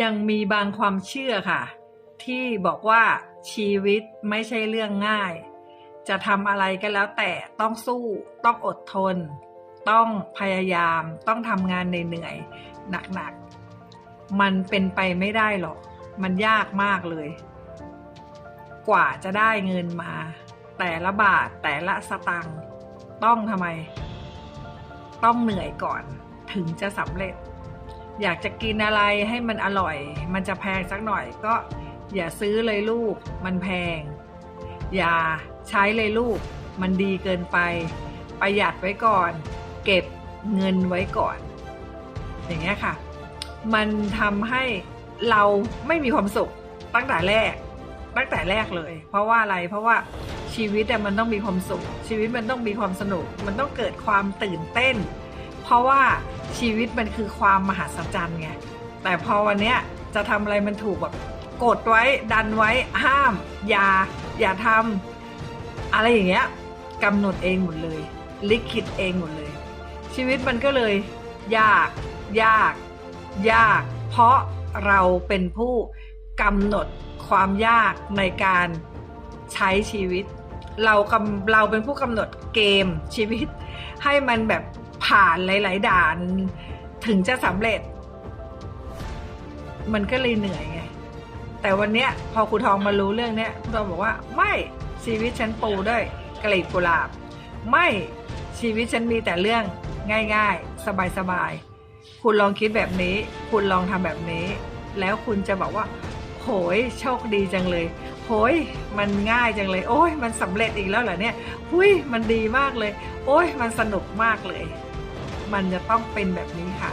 ยังมีบางความเชื่อค่ะ ที่บอกว่าชีวิตไม่ใช่เรื่องง่าย จะทำอะไรก็แล้วแต่ต้องสู้ต้องอดทน ต้องพยายามต้องทำงานเหนื่อยๆหนักๆ มันเป็นไปไม่ได้หรอก มันยากมากเลย กว่าจะได้เงินมา แต่ละบาทแต่ละสตังค์ต้องทำไม ต้องเหนื่อยก่อนถึงจะสำเร็จ อยากจะกินอะไรให้มันอร่อย มันจะแพงสักหน่อยก็อย่าซื้อเลยลูก มันแพง อย่าใช้เลยลูก มันดีเกินไป ประหยัดไว้ก่อน เก็บเงินไว้ก่อน อย่างเงี้ยค่ะ มันทำให้เราไม่มีความสุขตั้งแต่แรก ตั้งแต่แรกเลย เพราะว่าอะไรเพราะว่าชีวิตอะมันต้องมีความสุข ชีวิตมันต้องมีความสนุก มันต้องเกิดความตื่นเต้น เพราะว่าชีวิตมันคือความมหัศจรรย์ไงแต่พอวันเนี้ยจะทำอะไรมันถูกแบบกดไว้ดันไว้ห้าม อย่า อย่าทำอะไรอย่างเงี้ยกำหนดเองหมดเลย ลิขิตเองหมดเลย ชีวิตมันก็เลย ยาก ยาก ยาก เพราะเราเป็นผู้กำหนดความยากในการใช้ชีวิต เรากำเราเป็นผู้กำหนดเกมชีวิต ให้มันแบบ ผ่านหลาย ๆ ด่านถึงจะสำเร็จ มันก็เลยเหนื่อยไง แต่วันเนี้ยพอครูทองมารู้เรื่องเนี้ยครูทองบอกว่าไม่ชีวิตฉันปูด้วยกลีบกุหลาบ ไม่ชีวิตฉันมีแต่เรื่องง่าย ๆ สบาย ๆ คุณลองคิดแบบนี้ คุณลองทำแบบนี้ แล้วคุณจะบอกว่า โหยโชคดีจังเลย โหยมันง่ายจังเลย โอ้ยมันสำเร็จอีกแล้วเหรอเนี่ย หุยมันดีมากเลย โอ้ยมันสนุกมากเลย มันจะต้องเป็นแบบนี้ค่ะ